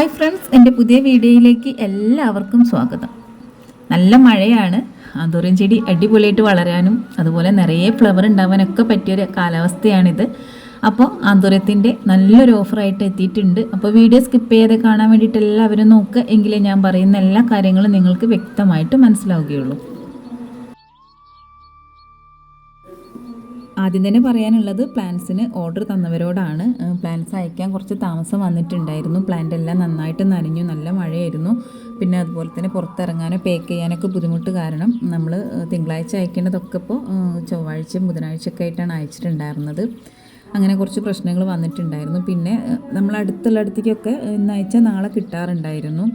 Hi friends എന്റെ പുതിയ വീഡിയോയിലേക്ക് എല്ലാവർക്കും സ്വാഗതം. നല്ല മഴയാണ്. ആന്തൂറിയം ചെടി അടിപൊളിയായിട്ട് വളരാനും അതുപോലെ നിറയെ ഫ്ലവർ ഉണ്ടാവാനൊക്കെ പറ്റിയൊരു കാലാവസ്ഥയാണിത്. അപ്പോൾ ആന്തൂര്യത്തിന്റെ നല്ലൊരു ഓഫറായിട്ട് എത്തിയിട്ടുണ്ട്. അപ്പോൾ വീഡിയോ സ്കിപ്പ് ചെയ്യാതെ കാണാൻ വേണ്ടിയിട്ട് എല്ലാവരും നോക്കുക എങ്കിലേ ഞാൻ പറയുന്ന എല്ലാ കാര്യങ്ങളും നിങ്ങൾക്ക് വ്യക്തമായിട്ട് മനസ്സിലാവുകയുള്ളൂ. ആദ്യം തന്നെ പറയാനുള്ളത് പ്ലാന്റ്സിന് ഓർഡർ തന്നവരോടാണ്. പ്ലാന്റ്സ് അയക്കാൻ കുറച്ച് താമസം വന്നിട്ടുണ്ടായിരുന്നു. പ്ലാന്റ് എല്ലാം നന്നായിട്ട് നനഞ്ഞു നല്ല മഴയായിരുന്നു. പിന്നെ അതുപോലെ തന്നെ പുറത്തിറങ്ങാനോ പേക്ക് ചെയ്യാനൊക്കെ ബുദ്ധിമുട്ട് കാരണം നമ്മൾ തിങ്കളാഴ്ച അയക്കേണ്ടതൊക്കെ ഇപ്പോൾ ചൊവ്വാഴ്ചയും ബുധനാഴ്ചയൊക്കെ ആയിട്ടാണ് അയച്ചിട്ടുണ്ടായിരുന്നത്. അങ്ങനെ കുറച്ച് പ്രശ്നങ്ങൾ വന്നിട്ടുണ്ടായിരുന്നു. പിന്നെ നമ്മൾ അടുത്തുള്ള അടുത്തേക്കൊക്കെ ഇന്ന് അയച്ചാൽ നാളെ കിട്ടാറുണ്ടായിരുന്നു.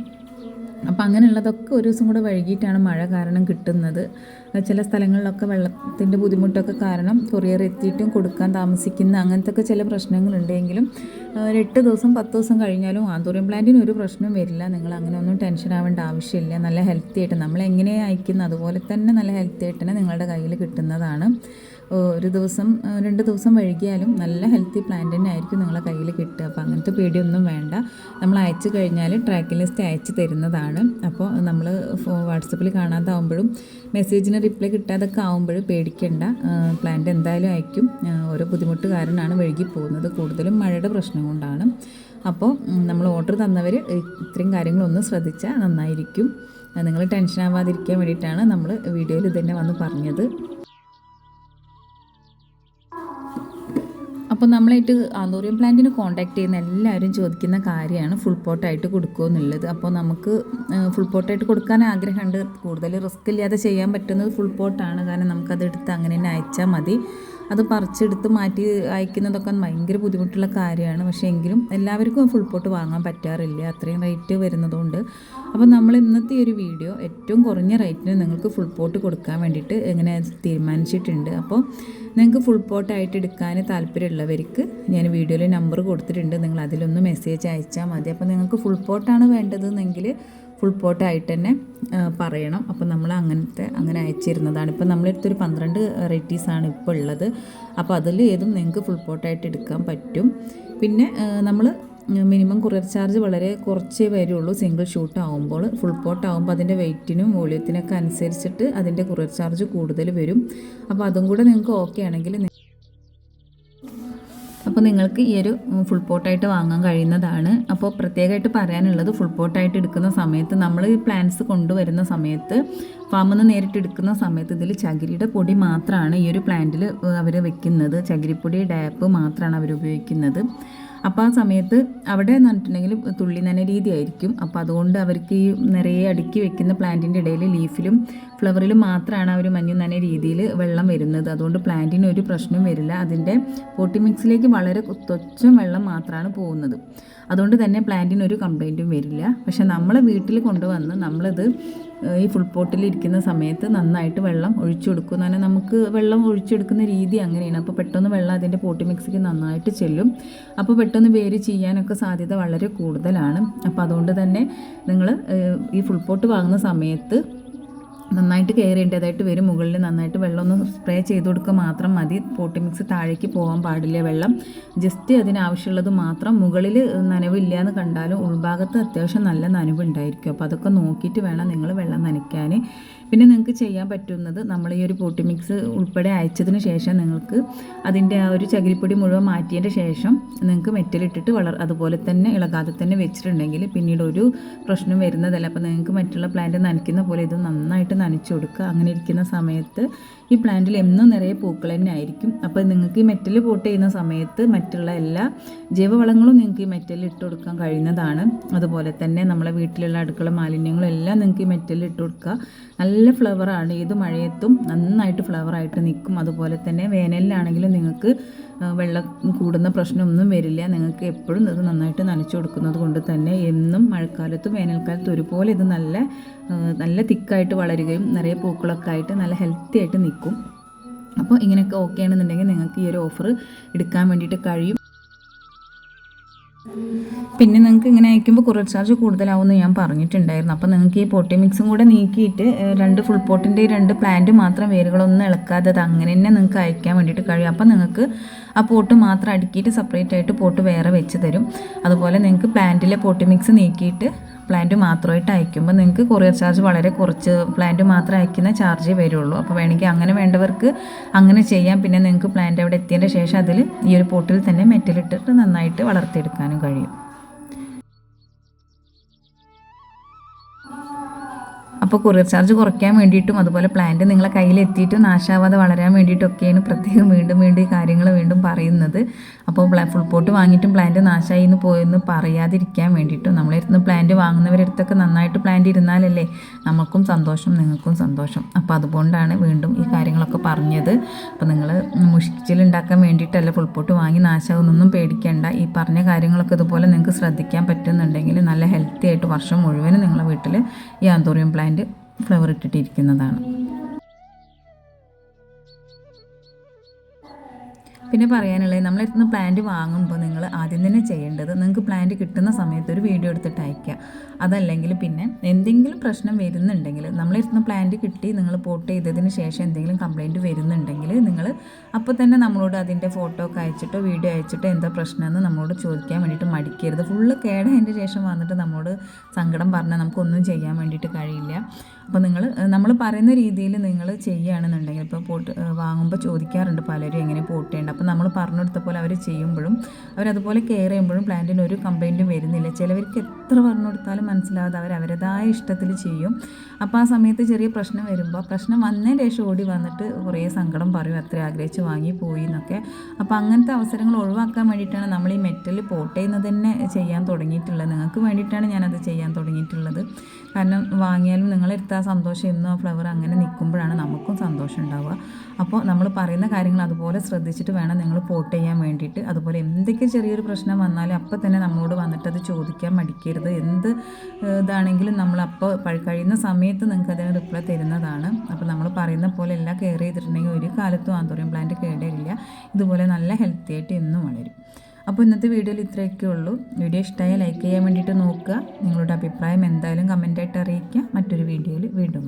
അപ്പം അങ്ങനെയുള്ളതൊക്കെ ഒരു ദിവസം കൂടെ വൈകിട്ടാണ് മഴ കാരണം കിട്ടുന്നത്. ചില സ്ഥലങ്ങളിലൊക്കെ വെള്ളത്തിന്റെ ബുദ്ധിമുട്ടൊക്കെ കാരണം കൊറിയർ എത്തിയിട്ടും കൊടുക്കാൻ താമസിക്കുന്ന അങ്ങനത്തെ ചില പ്രശ്നങ്ങളുണ്ടെങ്കിലും ഒരു എട്ട് ദിവസം പത്ത് ദിവസം കഴിഞ്ഞാലും ആന്തൂറിയം പ്ലാന്റിന് ഒരു പ്രശ്നം വരില്ല. നിങ്ങൾ അങ്ങനെ ഒന്നും ടെൻഷൻ ആവേണ്ട ആവശ്യമില്ല. നല്ല ഹെൽത്തി ആയിട്ട് നമ്മൾ എങ്ങനെയാണ് അയക്കുന്ന അതുപോലെ തന്നെ നല്ല ഹെൽത്തി ആയിട്ട് തന്നെ നിങ്ങളുടെ കയ്യിൽ കിട്ടുന്നതാണ്. ഒരു ദിവസം രണ്ട് ദിവസം വൈകിയാലും നല്ല ഹെൽത്തി പ്ലാന്റ് തന്നെ ആയിരിക്കും നിങ്ങളെ കയ്യിൽ കിട്ടുക. അപ്പോൾ അങ്ങനത്തെ പേടിയൊന്നും വേണ്ട. നമ്മൾ അയച്ചു കഴിഞ്ഞാൽ ട്രാക്കിംഗ് ലിസ്റ്റ് അയച്ചു തരുന്നതാണ്. അപ്പോൾ നമ്മൾ വാട്സപ്പിൽ കാണാതാവുമ്പോഴും മെസ്സേജിന് റിപ്ലൈ കിട്ടാതൊക്കെ ആവുമ്പോഴും പേടിക്കേണ്ട. പ്ലാന്റ് എന്തായാലും അയക്കും. ഓരോ ബുദ്ധിമുട്ട് കാരണമാണ് വഴുകി പോകുന്നത്. കൂടുതലും മഴയുടെ പ്രശ്നം കൊണ്ടാണ്. അപ്പോൾ നമ്മൾ ഓർഡർ തന്നവർ ഇത്രയും കാര്യങ്ങളൊന്ന് ശ്രദ്ധിച്ചാൽ നന്നായിരിക്കും. നിങ്ങൾ ടെൻഷൻ ആവാതിരിക്കാൻ വേണ്ടിയിട്ടാണ് നമ്മൾ വീഡിയോയിൽ ഇതന്നെ വന്ന് പറഞ്ഞത്. അപ്പോൾ നമ്മളായിട്ട് ആന്തോറിയം പ്ലാന്റിന് കോൺടാക്ട് ചെയ്യുന്ന എല്ലാവരും ചോദിക്കുന്ന കാര്യമാണ് ഫുൾ പോട്ടായിട്ട് കൊടുക്കുമോ എന്നുള്ളത്. അപ്പോൾ നമുക്ക് ഫുൾ പോട്ടായിട്ട് കൊടുക്കാൻ ആഗ്രഹമുണ്ട്. കൂടുതൽ റിസ്ക് ഇല്ലാതെ ചെയ്യാൻ പറ്റുന്നത് ഫുൾ പോട്ടാണ് കാരണം നമുക്കത് എടുത്ത് അങ്ങനെ തന്നെ അയച്ചാൽ മതി. അത് പറിച്ചെടുത്ത് മാറ്റി അയക്കുന്നതൊക്കെ ഭയങ്കര ബുദ്ധിമുട്ടുള്ള കാര്യമാണ്. പക്ഷേ എങ്കിലും എല്ലാവർക്കും ഫുൾ പോട്ട് വാങ്ങാൻ പറ്റാറില്ല. അത്രയും റേറ്റ് വരുന്നതുകൊണ്ട്. അപ്പോൾ നമ്മൾ ഇന്നത്തെ ഒരു വീഡിയോ ഏറ്റവും കുറഞ്ഞ റേറ്റിന് നിങ്ങൾക്ക് ഫുൾ പോട്ട് കൊടുക്കാൻ വേണ്ടിയിട്ട് എങ്ങനെ തീരുമാനിച്ചിട്ടുണ്ട്. അപ്പോൾ നിങ്ങൾക്ക് ഫുൾ പോട്ടായിട്ട് എടുക്കാൻ താല്പര്യമുള്ളവർക്ക് ഞാൻ വീഡിയോയിൽ നമ്പർ കൊടുത്തിട്ടുണ്ട്. നിങ്ങൾ അതിലൊന്ന് മെസ്സേജ് അയച്ചാൽ മതി. അപ്പോൾ നിങ്ങൾക്ക് ഫുൾ പോട്ടാണ് വേണ്ടതെന്നെങ്കിൽ ഫുൾ പോട്ടായിട്ട് തന്നെ പറയണം. അപ്പോൾ നമ്മൾ അങ്ങനത്തെ അങ്ങനെ അയച്ചിരുന്നതാണ്. ഇപ്പോൾ നമ്മളെടുത്തൊരു പന്ത്രണ്ട് വെറൈറ്റീസാണ് ഇപ്പോൾ ഉള്ളത്. അപ്പോൾ അതിൽ ഏതും നിങ്ങൾക്ക് ഫുൾ പോട്ടായിട്ട് എടുക്കാൻ പറ്റും. പിന്നെ നമ്മൾ മിനിമം കുറർ ചാർജ് വളരെ കുറച്ചേ വരുള്ളൂ. സിംഗിൾ ഷൂട്ട് ആകുമ്പോൾ ഫുൾ പോട്ട് ആകുമ്പോൾ അതിന്റെ വെയിറ്റിനും വോളിയത്തിനൊക്കെ അനുസരിച്ചിട്ട് അതിന്റെ കുറർ ചാർജ് കൂടുതൽ വരും. അപ്പോൾ അതും കൂടെ നിങ്ങൾക്ക് ഓക്കെ ആണെങ്കിൽ അപ്പോൾ നിങ്ങൾക്ക് ഈ ഒരു ഫുൾ പോട്ടായിട്ട് വാങ്ങാൻ കഴിയുന്നതാണ്. അപ്പോൾ പ്രത്യേകമായിട്ട് പറയാനുള്ളത് ഫുൾ പോട്ടായിട്ട് എടുക്കുന്ന സമയത്ത് നമ്മൾ ഈ പ്ലാന്റ്സ് കൊണ്ടുവരുന്ന സമയത്ത് ഫാമിൽ നിന്ന് നേരിട്ട് എടുക്കുന്ന സമയത്ത് ഇതിൽ ചകിരിയുടെ പൊടി മാത്രമാണ് ഈ ഒരു പ്ലാന്റിൽ അവർ വെക്കുന്നത്. ചകിരിപ്പൊടി ഡാപ്പ് മാത്രമാണ് അവർ ഉപയോഗിക്കുന്നത്. അപ്പോൾ ആ സമയത്ത് അവിടെ നട്ടിട്ടുണ്ടെങ്കിൽ തുള്ളി നന രീതി ആയിരിക്കും അപ്പോൾ അതുകൊണ്ട് അവർക്ക് ഈ നിറയെ അടുക്കി വെക്കുന്ന പ്ലാന്റിന്റെ ഇടയിൽ ലീഫിലും ഫ്ലവറിലും മാത്രമാണ് അവർ മഞ്ഞു നന രീതിയിൽ വെള്ളം വരുന്നത്. അതുകൊണ്ട് പ്ലാന്റിന് ഒരു പ്രശ്നവും വരില്ല. അതിന്റെ പോട്ടി മിക്സിലേക്ക് വളരെ തൊച്ചും വെള്ളം മാത്രമാണ് പോകുന്നത്. അതുകൊണ്ട് തന്നെ പ്ലാന്റിന് ഒരു കംപ്ലൈന്റും വരില്ല. പക്ഷെ നമ്മൾ വീട്ടിൽ കൊണ്ടുവന്ന് നമ്മളിത് ഈ ഫുൾ പോട്ടിൽ ഇരിക്കുന്ന സമയത്ത് നന്നായിട്ട് വെള്ളം ഒഴിച്ചു കൊടുക്കും. തന്നെ നമുക്ക് വെള്ളം ഒഴിച്ചെടുക്കുന്ന രീതി അങ്ങനെയാണ്. അപ്പോൾ പെട്ടെന്ന് വെള്ളം അതിന്റെ പോട്ടി മിക്സിക്ക് നന്നായിട്ട് ചെല്ലും. അപ്പോൾ പെട്ടെന്ന് വേര് ചെയ്യാനൊക്കെ സാധ്യത വളരെ കൂടുതലാണ്. അപ്പോൾ അതുകൊണ്ട് തന്നെ നിങ്ങൾ ഈ ഫുൾ പോട്ട് വാങ്ങുന്ന സമയത്ത് നന്നായിട്ട് കെയർ വരും. മുകളിൽ നന്നായിട്ട് വെള്ളം ഒന്ന് സ്പ്രേ ചെയ്ത് കൊടുക്കുക മാത്രം മതി. പോട്ടി മിക്സ് താഴേക്ക് പോകാൻ പാടില്ല വെള്ളം. ജസ്റ്റ് അതിനാവശ്യമുള്ളത് മാത്രം മുകളിൽ നനവില്ല എന്ന് കണ്ടാലും ഉൾഭാഗത്ത് അത്യാവശ്യം നല്ല നനവ് ഉണ്ടായിരിക്കും അപ്പോൾ അതൊക്കെ നോക്കിയിട്ട് വേണം നിങ്ങൾ വെള്ളം നനയ്ക്കാൻ. പിന്നെ നിങ്ങൾക്ക് ചെയ്യാൻ പറ്റുന്നത് നമ്മൾ ഈ ഒരു പോട്ടി മിക്സ് ഉൾപ്പെടെ അയച്ചതിന് ശേഷം നിങ്ങൾക്ക് അതിന്റെ ആ ഒരു ചകിരിപ്പൊടി മുഴുവൻ മാറ്റിയതിന്റെ ശേഷം നിങ്ങൾക്ക് മെറ്റലിട്ടിട്ട് വളർ അതുപോലെ തന്നെ ഇളകാതെ തന്നെ വെച്ചിട്ടുണ്ടെങ്കിൽ പിന്നീട് ഒരു പ്രശ്നം വരുന്നതല്ല. അപ്പോൾ നിങ്ങൾക്ക് മറ്റുള്ള പ്ലാന്റ് നനയ്ക്കുന്ന പോലെ ഇത് നന്നായിട്ട് നനച്ചു കൊടുക്കുക. അങ്ങനെ ഇരിക്കുന്ന സമയത്ത് ഈ പ്ലാന്റിൽ എന്നും നിറയെ പൂക്കൾ തന്നെ ആയിരിക്കും. അപ്പോൾ നിങ്ങൾക്ക് ഈ മെറ്റൽ പോട്ട് ചെയ്യുന്ന സമയത്ത് മറ്റുള്ള എല്ലാ ജൈവവളങ്ങളും നിങ്ങൾക്ക് ഈ മെറ്റലിൽ ഇട്ട് കൊടുക്കാൻ കഴിയുന്നതാണ്. അതുപോലെ തന്നെ നമ്മളെ വീട്ടിലുള്ള അടുക്കള മാലിന്യങ്ങളും എല്ലാം നിങ്ങൾക്ക് ഈ മെറ്റലിൽ ഇട്ട് കൊടുക്കുക. നല്ല ഫ്ലവറാണ് ഏത് മഴയത്തും നന്നായിട്ട് ഫ്ലവറായിട്ട് നിൽക്കും. അതുപോലെ തന്നെ വേനലിലാണെങ്കിലും നിങ്ങൾക്ക് വെള്ളം കൂടുന്ന പ്രശ്നമൊന്നും വരില്ല. നിങ്ങൾക്ക് എപ്പോഴും ഇത് നന്നായിട്ട് നനച്ചു കൊടുക്കുന്നത് കൊണ്ട് തന്നെ എന്നും മഴക്കാലത്തും വേനൽക്കാലത്തും ഒരുപോലെ ഇത് നല്ല നല്ല തിക്കായിട്ട് വളരുകയും നിറയെ പൂക്കളൊക്കെ ആയിട്ട് നല്ല ഹെൽത്തി ആയിട്ട് നിൽക്കും. അപ്പോൾ ഇങ്ങനെയൊക്കെ ഓക്കെ ആണെന്നുണ്ടെങ്കിൽ നിങ്ങൾക്ക് ഈ ഒരു ഓഫർ എടുക്കാൻ വേണ്ടിയിട്ട് കഴിയും. പിന്നെ നിങ്ങൾക്ക് ഇങ്ങനെ അയക്കുമ്പോൾ കുറച്ച് ചാർജ് കൂടുതലാവുമെന്ന് ഞാൻ പറഞ്ഞിട്ടുണ്ടായിരുന്നു. അപ്പോൾ നിങ്ങൾക്ക് ഈ പോട്ടി മിക്സും കൂടെ നീക്കിയിട്ട് രണ്ട് ഫുൾ പോട്ടിന്റെ രണ്ട് പ്ലാന്റ് മാത്രം വേരുകളൊന്നും ഇളക്കാതെ അത് അങ്ങനെ തന്നെ നിങ്ങൾക്ക് അയക്കാൻ വേണ്ടിയിട്ട് കഴിയും. അപ്പോൾ നിങ്ങൾക്ക് ആ പോട്ട് മാത്രം അടുക്കിയിട്ട് സെപ്പറേറ്റ് ആയിട്ട് പോട്ട് വേറെ വെച്ച് തരും. അതുപോലെ നിങ്ങൾക്ക് പ്ലാന്റിലെ പോട്ടി മിക്സ് നീക്കിയിട്ട് പ്ലാന്റ് മാത്രമായിട്ട് അയക്കുമ്പോൾ നിങ്ങൾക്ക് കൊറിയർ ചാർജ് വളരെ കുറച്ച് പ്ലാന്റ് മാത്രം അയക്കുന്ന ചാർജ് വരുള്ളൂ. അപ്പോൾ വേണമെങ്കിൽ അങ്ങനെ വേണ്ടവർക്ക് അങ്ങനെ ചെയ്യാം. പിന്നെ നിങ്ങൾക്ക് പ്ലാന്റ് അവിടെ എത്തിയതിന്റെ ശേഷം അതിൽ ഈ ഒരു പോട്ടിൽ തന്നെ മെറ്റലിട്ടിട്ട് നന്നായിട്ട് വളർത്തിയെടുക്കാനും കഴിയും. അപ്പോൾ കൊറിയർ ചാർജ് കുറയ്ക്കാൻ വേണ്ടിയിട്ടും അതുപോലെ പ്ലാന്റ് നിങ്ങളെ കയ്യിൽ എത്തിയിട്ടും നാശാവാതെ വളരാൻ വേണ്ടിയിട്ടൊക്കെയാണ് പ്രത്യേകം വീണ്ടും വീണ്ടും ഈ കാര്യങ്ങൾ വീണ്ടും പറയുന്നത്. അപ്പോൾ ഫുൾ പോട്ട് വാങ്ങിയിട്ടും പ്ലാന്റ് നാശമായി എന്ന് പോയെന്ന് പറയാതിരിക്കാൻ വേണ്ടിയിട്ടും നമ്മളെ പ്ലാന്റ് വാങ്ങുന്നവരടുത്തൊക്കെ നന്നായിട്ട് പ്ലാന്റ് ഇരുന്നാലല്ലേ നമുക്കും സന്തോഷം നിങ്ങൾക്കും സന്തോഷം. അപ്പോൾ അതുകൊണ്ടാണ് വീണ്ടും ഈ കാര്യങ്ങളൊക്കെ പറഞ്ഞത്. അപ്പോൾ നിങ്ങൾ മുഷിച്ചിലുണ്ടാക്കാൻ വേണ്ടിയിട്ടല്ല ഫുൾ പോട്ട് വാങ്ങി നാശാവുന്നൊന്നും പേടിക്കേണ്ട. ഈ പറഞ്ഞ കാര്യങ്ങളൊക്കെ ഇതുപോലെ നിങ്ങൾക്ക് ശ്രദ്ധിക്കാൻ പറ്റുന്നുണ്ടെങ്കിൽ നല്ല ഹെൽത്തി ആയിട്ട് വർഷം മുഴുവനും നിങ്ങളുടെ വീട്ടിൽ ഈ ആന്തോറിയം പ്ലാന്റ് ഫ്ലവർ ഇട്ടിട്ടിരിക്കുന്നതാണ്. പിന്നെ പറയാനുള്ളത് നമ്മളെടുത്തുനിന്ന് പ്ലാന്റ് വാങ്ങുമ്പോൾ നിങ്ങൾ ആദ്യം തന്നെ ചെയ്യേണ്ടത് നിങ്ങൾക്ക് പ്ലാന്റ് കിട്ടുന്ന സമയത്ത് ഒരു വീഡിയോ എടുത്തിട്ട് അയക്കുക അതല്ലെങ്കിൽ പിന്നെ എന്തെങ്കിലും പ്രശ്നം വരുന്നുണ്ടെങ്കിൽ നമ്മളെടുത്തുനിന്ന് പ്ലാന്റ് കിട്ടി നിങ്ങൾ പോട്ട് ചെയ്തതിന് ശേഷം എന്തെങ്കിലും കംപ്ലൈന്റ് വരുന്നുണ്ടെങ്കിൽ നിങ്ങൾ അപ്പോൾ തന്നെ നമ്മളോട് അതിന്റെ ഫോട്ടോ ഒക്കെ അയച്ചിട്ടോ വീഡിയോ അയച്ചിട്ടോ എന്താ പ്രശ്നമെന്ന് നമ്മളോട് ചോദിക്കാൻ വേണ്ടിയിട്ട് മടിക്കരുത്. ഫുള്ള് കേടായതിന്റെ ശേഷം വന്നിട്ട് നമ്മളോട് സങ്കടം പറഞ്ഞാൽ നമുക്കൊന്നും ചെയ്യാൻ വേണ്ടിയിട്ട് കഴിയില്ല. അപ്പോൾ നിങ്ങൾ നമ്മൾ പറയുന്ന രീതിയിൽ നിങ്ങൾ ചെയ്യുകയാണെന്നുണ്ടെങ്കിൽ ഇപ്പോൾ പോട്ട് വാങ്ങുമ്പോൾ ചോദിക്കാറുണ്ട് പലരും എങ്ങനെ പോട്ട് അപ്പോൾ നമ്മൾ പറഞ്ഞു കൊടുത്ത പോലെ അവർ ചെയ്യുമ്പോഴും അവരതുപോലെ കെയർ ചെയ്യുമ്പോഴും പ്ലാന്റിന് ഒരു കംപ്ലൈന്റും വരുന്നില്ല. ചിലവർക്ക് എത്ര പറഞ്ഞു കൊടുത്താലും മനസ്സിലാവാതെ അവർ അവരതായ ഇഷ്ടത്തിൽ ചെയ്യും. അപ്പോൾ ആ സമയത്ത് ചെറിയ പ്രശ്നം വരുമ്പോൾ പ്രശ്നം വന്നതിന് ശേഷം ഓടി വന്നിട്ട് കുറേ സങ്കടം പറയും. അത്ര ആഗ്രഹിച്ച് വാങ്ങി പോയി എന്നൊക്കെ. അപ്പോൾ അങ്ങനത്തെ അവസരങ്ങൾ ഒഴിവാക്കാൻ വേണ്ടിയിട്ടാണ് നമ്മൾ ഈ മെറ്റൽ പോട്ട് ചെയ്യുന്നത് തന്നെ ചെയ്യാൻ തുടങ്ങിയിട്ടുള്ളത്. നിങ്ങൾക്ക് വേണ്ടിയിട്ടാണ് ഞാനത് ചെയ്യാൻ തുടങ്ങിയിട്ടുള്ളത്. കാരണം വാങ്ങിയാലും നിങ്ങളെടുത്ത ആ സന്തോഷം. എന്നും ആ ഫ്ലവർ അങ്ങനെ നിൽക്കുമ്പോഴാണ് നമുക്കും സന്തോഷം ഉണ്ടാവുക. അപ്പോൾ നമ്മൾ പറയുന്ന കാര്യങ്ങൾ അതുപോലെ ശ്രദ്ധിച്ചിട്ട് വേണം നിങ്ങൾ പോട്ട് ചെയ്യാൻ വേണ്ടിയിട്ട്? അതുപോലെ എന്തൊക്കെ ചെറിയൊരു പ്രശ്നം വന്നാലും അപ്പം തന്നെ നമ്മളോട് വന്നിട്ട് അത് ചോദിക്കാൻ മടിക്കരുത്. എന്ത് ഇതാണെങ്കിലും നമ്മൾ അപ്പോൾ കഴിയുന്ന സമയത്ത് നിങ്ങൾക്ക് അതിന് റിപ്ലൈ തരുന്നതാണ്. അപ്പോൾ നമ്മൾ പറയുന്ന പോലെ എല്ലാം കെയർ ചെയ്തിട്ടുണ്ടെങ്കിൽ ഒരു കാലത്തും ആന്തോറിയം പ്ലാന്റ് കേടില്ല ഇതുപോലെ നല്ല ഹെൽത്തി ആയിട്ട് എന്നും വളരും. അപ്പോൾ ഇന്നത്തെ വീഡിയോയിൽ ഇത്രയൊക്കെ ഉള്ളൂ. വീഡിയോ ഇഷ്ടമായി ലൈക്ക് ചെയ്യാൻ വേണ്ടിയിട്ട് നോക്കുക. നിങ്ങളുടെ അഭിപ്രായം എന്തായാലും കമന്റായിട്ട് അറിയിക്കുക. മറ്റൊരു വീഡിയോയിൽ വീണ്ടും